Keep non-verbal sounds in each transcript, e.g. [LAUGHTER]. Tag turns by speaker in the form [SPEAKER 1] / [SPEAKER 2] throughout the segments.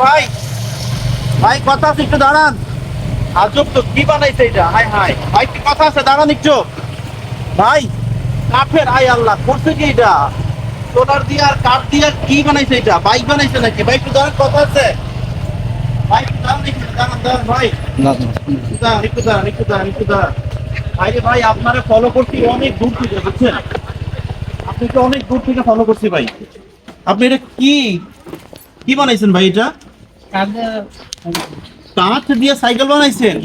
[SPEAKER 1] ভাই ভাই কথা আছে একটু দাঁড়ান। আজব তো কি বানাইছে এটা? হাই হাই ভাই কি কথা আছে? দাঁড়ান একটু। ভাই কাঠের হাই আল্লাহ করছে কি এটা? সোলার দিয়ে আর কাঠ দিয়ে কি বানাইছে এটা? বাইক বানাইছে নাকি? ভাই একটু দাঁড়ান কথা আছে। ভাই একটু দাঁড়ান একটু দাঁড়ান দাঁড়ান ভাই। দাঁড়ান একটু দাঁড়ান একটু দাঁড়ান একটু দাঁড়ান। আরে ভাই আপনারা ফলো করছি অনেক দূর থেকে বুঝছেন? আপনি তো অনেক দূর থেকে ফলো করছি ভাই। আপনি এটা কি কি বানাইছেন ভাই এটা? কাঠ দিয়ে সাইকেল বানাইছেন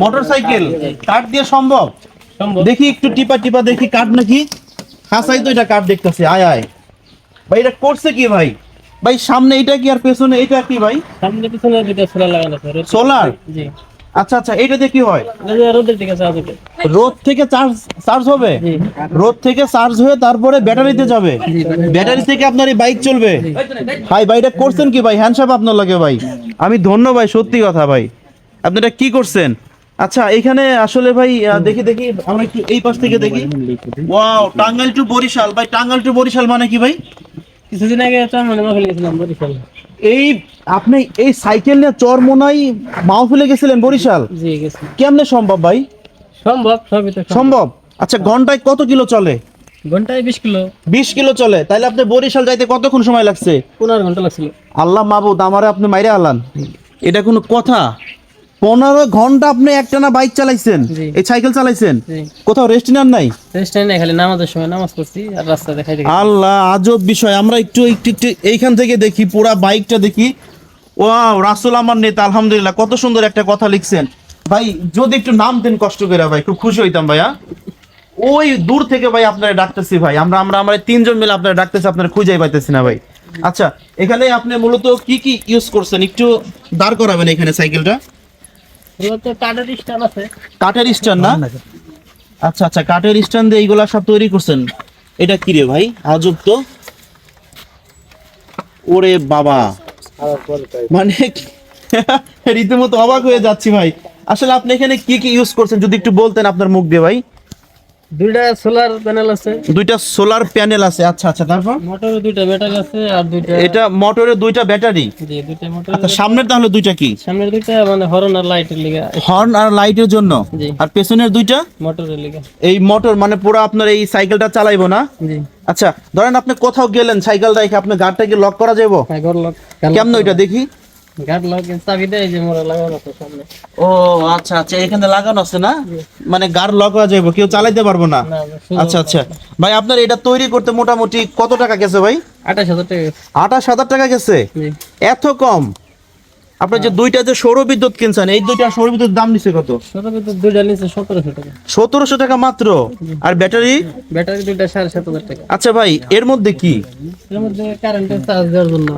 [SPEAKER 1] মোটর সাইকেল কাঠ দিয়ে সম্ভব? দেখি একটু টিপা টিপা দেখি কাঠ নাকি? হাসাই তো এটা কাঠ দেখতেছে। আয় আয়। ভাই এটা করছে কি ভাই? ভাই সামনে এটা কি আর পেছনে? এটা কি ভাই?
[SPEAKER 2] সামনে পিছনে সোলার লাগানো
[SPEAKER 1] সোলার?
[SPEAKER 2] জি।
[SPEAKER 1] আচ্ছা আচ্ছা এটা দিয়ে কি হয়?
[SPEAKER 2] রোদের দিকে চার্জ হবে
[SPEAKER 1] রোদ থেকে চার্জ চার্জ হবে? রোদ থেকে চার্জ হয়ে তারপরে ব্যাটারিতে যাবে? ব্যাটারি। থেকে আপনার এই বাইক চলবে? ভাই ভাই এটা করছেন কি ভাই? হ্যান্ডসাপ আপনার লাগে ভাই। আমি ধন্য ভাই সত্যি কথা ভাই। আপনি এটা কি করছেন? আচ্ছা এখানে আসলে ভাই দেখি দেখি আমরা একটু এই পাশ থেকে দেখি। Wow Tangail to Barishal. ভাই টাঙ্গাইল টু বরিশাল মানে কি ভাই?
[SPEAKER 2] কিছুদিন আগে তো মানে গেছিলাম বরিশাল।
[SPEAKER 1] এই আপনি এই সাইকেল নিয়ে চরমোনাই মাহফিলে গেছিলেন বরিশাল?
[SPEAKER 2] জি গেছি।
[SPEAKER 1] কেমনে সম্ভব ভাই?
[SPEAKER 2] সম্ভব সবই তো সম্ভব।
[SPEAKER 1] সম্ভব? আচ্ছা ঘন্টায় কত কিলো চলে?
[SPEAKER 2] ঘন্টায় বিশ কিলো।
[SPEAKER 1] বিশ কিলো চলে। তাহলে আপনি বরিশাল যাইতে কতক্ষণ সময় লাগছে?
[SPEAKER 2] পনেরো ঘণ্টা লাগছিল।
[SPEAKER 1] আল্লাহ মাহবুদ আমারে আপনি মাইরে আলান। এটা কোনো কথা? পনেরো ঘণ্টা আপনি একটানা বাইক চালাইছেন এই সাইকেল চালাইছেন কোথাও রেস্ট নেন নাই?
[SPEAKER 2] রেস্ট নাই খালি নামাজের সময় নামাজ পড়ছি আর রাস্তা দেখাই দেখি।
[SPEAKER 1] আল্লাহ আজব বিষয়। আমরা একটু একটু একটু এইখান থেকে দেখি পুরা বাইকটা দেখি। ওয়াও রাসুল আমার নেতা আলহামদুলিল্লাহ কত সুন্দর একটা কথা লিখছেন। ভাই যদি একটু নাম দেন কষ্ট করে ভাই খুব খুশি হইতাম ভাইয়া। ওই দূর থেকে ভাই আপনারা ডাকতেছি ভাই। আমরা আমরা আমরা তিনজন মিলে আপনারা ডাকতেছি আপনারা খুঁজেই পাইতেছি না ভাই। আচ্ছা এখানে আপনি মূলত কি কি ইউজ করছেন? একটু দাঁড় করাবেন এখানে সাইকেলটা
[SPEAKER 2] কাঠের স্ট্যান্ড
[SPEAKER 1] না? আচ্ছা আচ্ছা কাঠের স্ট্যান্ড দিয়ে এইগুলা সব তৈরি করছেন। এটা কি রে ভাই? আজব তো। ওরে বাবা। মানে [LAUGHS] রীতিমতো অবাক হয়ে যাচ্ছি ভাই। আসলে আপনি এখানে কি কি ইউজ করছেন যদি একটু বলতেন আপনার মুখ দিয়ে ভাই?
[SPEAKER 2] দুইটা সোলার প্যানেল আছে।
[SPEAKER 1] দুইটা সোলার প্যানেল আছে। আচ্ছা আচ্ছা তারপর?
[SPEAKER 2] মোটরে দুইটা ব্যাটারি আছে আর দুইটা
[SPEAKER 1] এটা মোটরের দুইটা ব্যাটারি
[SPEAKER 2] জি দুইটা মোটর
[SPEAKER 1] আচ্ছা সামনের তাহলে দুইটা কি?
[SPEAKER 2] সামনের দুইটা মানে হরন আর লাইটের লিগা
[SPEAKER 1] হর্ন আর লাইটের জন্য? আর পেছনের দুইটা?
[SPEAKER 2] মোটরের লিগা।
[SPEAKER 1] এই মোটর মানে পুরো আপনার এই সাইকেলটা চালাইবো না?
[SPEAKER 2] জি।
[SPEAKER 1] আচ্ছা ধরেন আপনি কোথাও গেলেন সাইকেল রেখে আপনি গাড়িটা কি লক করা যাব
[SPEAKER 2] হ্যাঁ লক
[SPEAKER 1] কেমন ওইটা দেখি? ও আচ্ছা আচ্ছা এখানে লাগানো আছে না? মানে গাড় লক করা যাবে কেউ চালাইতে পারব না? আচ্ছা আচ্ছা। ভাই আপনার এটা তৈরি করতে মোটামুটি কত টাকা গেছে ভাই?
[SPEAKER 2] আঠাশ হাজার টাকা
[SPEAKER 1] আঠাশ হাজার টাকা গেছে? এত কম? আপনার যে দুইটা যে সৌর বিদ্যুৎ কিনছেন এই দুইটা সৌর বিদ্যুৎ দাম নিচ্ছে কত?
[SPEAKER 2] দুইটা সতেরোশো টাকা।
[SPEAKER 1] মাত্র? আর ব্যাটারি?
[SPEAKER 2] ব্যাটারি দুইটা টাকা।
[SPEAKER 1] আচ্ছা ভাই এর মধ্যে কি?
[SPEAKER 2] এর মধ্যে কারেন্টের চার্জ দেওয়ার জন্য।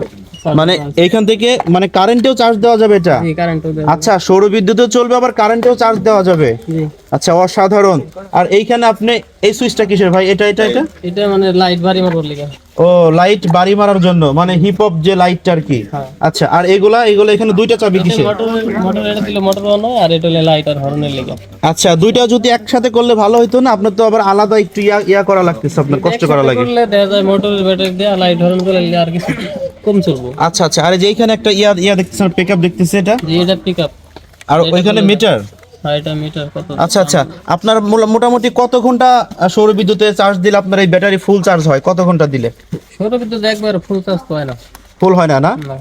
[SPEAKER 1] মানে এইখান থেকে মানে কারেন্টেও চার্জ দেওয়া যাবে এটা?
[SPEAKER 2] জি কারেন্টও দেওয়া
[SPEAKER 1] আচ্ছা সৌর বিদ্যুতেও চলবে আবার কারেন্টেও চার্জ দেওয়া যাবে?
[SPEAKER 2] জি।
[SPEAKER 1] আচ্ছা অসাধারণ। আর এইখানে আপনি এই সুইচটা কিসের ভাই? এটা এটা এটা?
[SPEAKER 2] এটা মানে লাইট বাড়ি মারবার লিগা।
[SPEAKER 1] ও লাইট বাড়ি মারার জন্য মানে হিপ হপ যে লাইটটা আর কি।
[SPEAKER 2] হ্যাঁ।
[SPEAKER 1] আচ্ছা আর এগুলা এগুলো এখানে দুইটা চাবি কিসের?
[SPEAKER 2] মোটর মোটর এটা দিলে মোটর অন আর এটা হলে লাইট আর হরনের লিগা।
[SPEAKER 1] আচ্ছা দুইটা যদি একসাথে করলে ভালো হইতো না? আপনার তো আবার আলাদা একটু ইয়া ইয়া করা লাগতেছে আপনার কষ্ট করা লাগে।
[SPEAKER 2] করলে দেখা যায় মোটরের ব্যাটারি দিয়ে লাইট হরন করে নিলে আর কিছু কম চলবো।
[SPEAKER 1] আচ্ছা আচ্ছা আর যে একটা ইয়া ইয়া দেখতেছেন পিকআপ দেখতেছে এটা?
[SPEAKER 2] জি এটা পিক আপ
[SPEAKER 1] আর ওইখানে মিটার
[SPEAKER 2] হ্যাঁ
[SPEAKER 1] আচ্ছা আচ্ছা আপনার মোটামুটি কত ঘণ্টা সৌর বিদ্যুতে চার্জ দিলে আপনার এই ব্যাটারি ফুল চার্জ হয়? কত ঘণ্টা দিলে?
[SPEAKER 2] ছোট বিদ্যুৎ একবার ফুল চার্জ তো হয় না।
[SPEAKER 1] ফুল হয় না না?
[SPEAKER 2] না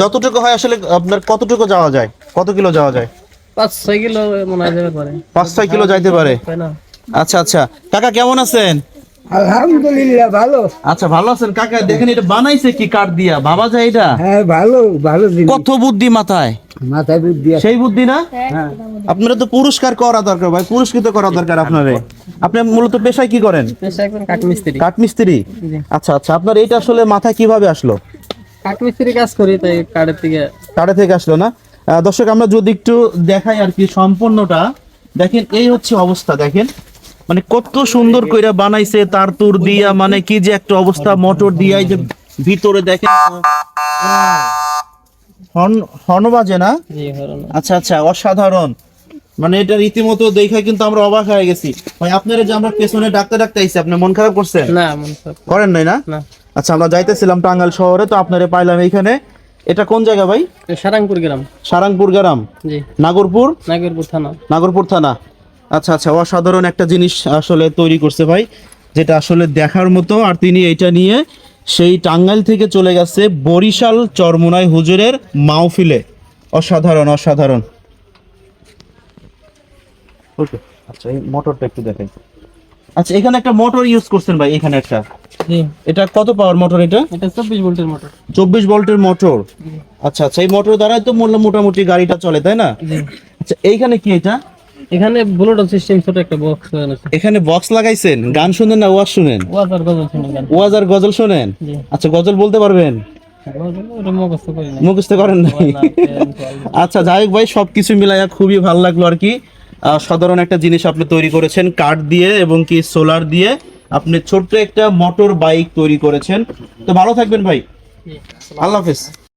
[SPEAKER 1] যতটুকু হয় আসলে আপনার কতটুকু যাওয়া যায়? কত কিলো যাওয়া যায়?
[SPEAKER 2] পাঁচ ছয় কিলো মনে হয় পারে।
[SPEAKER 1] পাঁচ ছয় কিলো যাইতে পারে। আচ্ছা আচ্ছা। কাকা কেমন আছেন?
[SPEAKER 3] আলহামদুলিল্লাহ ভালো।
[SPEAKER 1] আচ্ছা ভালো আছেন? কাকা দেখেন এটা বানাইছে কি কাঠ দিয়া? ভাবা যায় এটা।
[SPEAKER 3] হ্যাঁ ভালো ভালো
[SPEAKER 1] কত বুদ্ধি মাথায়?
[SPEAKER 3] মাথায় বুদ্ধি
[SPEAKER 1] সেই বুদ্ধি না?
[SPEAKER 3] হ্যাঁ
[SPEAKER 1] আপনারা তো পুরস্কার করা দরকার ভাই। পুরস্কৃত করা দরকার আপনারে আপনি মূলত পেশায় কি করেন?
[SPEAKER 2] পেশা কাঠমিস্ত্রি।
[SPEAKER 1] কাঠমিস্ত্রি? আচ্ছা আচ্ছা আপনার এইটা আসলে মাথায় কীভাবে আসলো?
[SPEAKER 2] কাঠমিস্ত্রি কাজ করি তাই কাঠের থেকে
[SPEAKER 1] কাঠে থেকে আসলো না? দর্শক আমরা যদি একটু দেখাই আর কি সম্পূর্ণটা। দেখেন এই হচ্ছে অবস্থা দেখেন। মানে কত সুন্দর কইরা বানাইছে তার তুর দিয়া মানে কি যে একটা অবস্থা মোটর দিয়া যে ভিতরে দেখেন। হর্ন হর্ন বাজে না? আচ্ছা আচ্ছা অসাধারণ। মানে এটা রীতিমতো দেখে কিন্তু আমরা অবাক হয়ে গেছি। ভাই আপনারা যে আমরা পেছনে ডাক্তার ডাক্তার আইছি আপনি মন খারাপ করছেন?
[SPEAKER 2] না মন খারাপ
[SPEAKER 1] করেন নাই না?
[SPEAKER 2] না।
[SPEAKER 1] আচ্ছা আমরা যাইতেছিলাম টাঙ্গাইল শহরে তো আপনারে পাইলাম এইখানে। এটা কোন জায়গা ভাই?
[SPEAKER 2] সারাংপুর গ্রাম।
[SPEAKER 1] সারাংপুর গ্রাম।
[SPEAKER 2] জি।
[SPEAKER 1] নাগরপুর?
[SPEAKER 2] নাগরপুর থানা।
[SPEAKER 1] নাগরপুর থানা। আচ্ছা আচ্ছা অসাধারণ একটা জিনিস আসলে তৈরি করছে ভাই যেটা আসলে দেখার মতো। আর তিনি এটা নিয়ে সেই টাঙ্গাইল থেকে চলে গেছে বরিশাল চরমোনাই হুজুরের মাহফিলে। অসাধারণ অসাধারণ। ওকে আচ্ছা এই মোটরটা একটু দেখাই। আচ্ছা এখানে একটা মোটর ইউজ করছেন ভাই এখানে একটা।
[SPEAKER 2] জি।
[SPEAKER 1] এটা কত পাওয়ার মোটর এটা?
[SPEAKER 2] এটা চব্বিশ ভোল্টের মোটর
[SPEAKER 1] চব্বিশ ভোল্টের মোটর আচ্ছা আচ্ছা এই মোটর দ্বারাই তো মোটামুটি গাড়িটা চলে তাই না? আচ্ছা এইখানে কি এটা?
[SPEAKER 2] এখানে ব্লুটুথ সিস্টেম ছোট একটা বক্স
[SPEAKER 1] এখানে বক্স লাগাইছেন? গান শুনেন না ওয়াজ শুনেন?
[SPEAKER 2] ওয়াজার গজল শুনে গান।
[SPEAKER 1] ওয়াজ আর গজল শোনেন? আচ্ছা গজল বলতে পারবেন?
[SPEAKER 2] মুখস্থ
[SPEAKER 1] করেন নাই। আচ্ছা যাই হোক ভাই সবকিছু মিলাইয়া খুবই ভালো লাগল আর কি। সাধারণ একটা জিনিস আপনি তৈরি করেছেন কাঠ দিয়ে এবং কি সোলার দিয়ে। আপনি ছোট্ট একটা মোটর বাইক তৈরি করেছেন। তো ভালো থাকবেন ভাই। আল্লাহ হাফেজ।